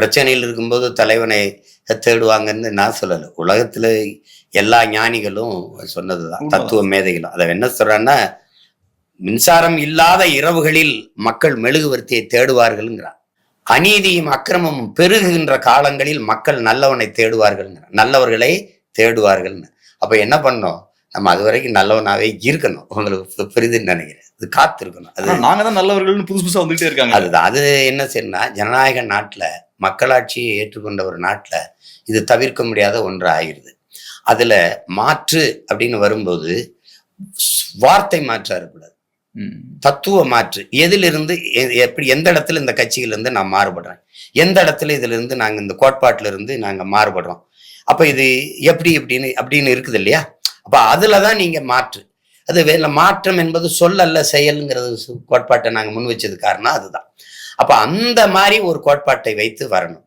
பிரச்சனையில் இருக்கும்போது தலைவனை தேடுவாங்கன்னு நான் சொல்லலை. உலகத்துல எல்லா ஞானிகளும் சொன்னதுதான். உண்மைதான். தத்துவ மேதைகளும் அதை என்ன சொல்றான்னா மின்சாரம் இல்லாத இரவுகளில் மக்கள் மெழுகுவர்த்தியை தேடுவார்கள்ங்கிறான். அநீதியும் அக்கிரமமும் பெருகுகின்ற காலங்களில் மக்கள் நல்லவனை தேடுவார்கள்ங்கிறான். நல்லவர்களை தேடுவார்கள்னு. அப்ப என்ன பண்ணோம்? நம்ம அது வரைக்கும் நல்லவனாவே இருக்கணும். உங்களுக்கு புரியுதுன்னு நினைக்கிறேன். அது காத்திருக்கணும். அது ஆனா நாங்க தான் நல்லவர்கள்னு புதுசு புதுசா வந்துகிட்டே இருக்காங்க. அதுதான். அது என்ன செய்யணும்னா ஜனநாயக நாட்டுல மக்களாட்சியை ஏற்றுக்கொண்ட ஒரு நாட்டுல இது தவிர்க்க முடியாத ஒன்று ஆகிருது அதுல மாற்று அப்படின்னு வரும்போது வார்த்தை மாற்றா இருக்கக்கூடாது. தத்துவ மாற்று. எதிலிருந்து எப்படி எந்த இடத்துல இந்த கட்சியில இருந்து நான் மாறுபடுறேன் எந்த இடத்துல இதுல இருந்து நாங்க இந்த கோட்பாட்டுல இருந்து நாங்க மாறுபடுறோம்? அப்ப இது எப்படி இப்படின்னு அப்படின்னு இருக்குது இல்லையா? அப்ப அதுலதான் நீங்க மாற்று. அது வேலை மாற்றம் என்பது சொல் அல்ல செயல்ங்கிறது கோட்பாட்டை நாங்க முன் வச்சது காரணம் அதுதான். அப்ப அந்த மாதிரி ஒரு கோட்பாட்டை வைத்து வரணும்.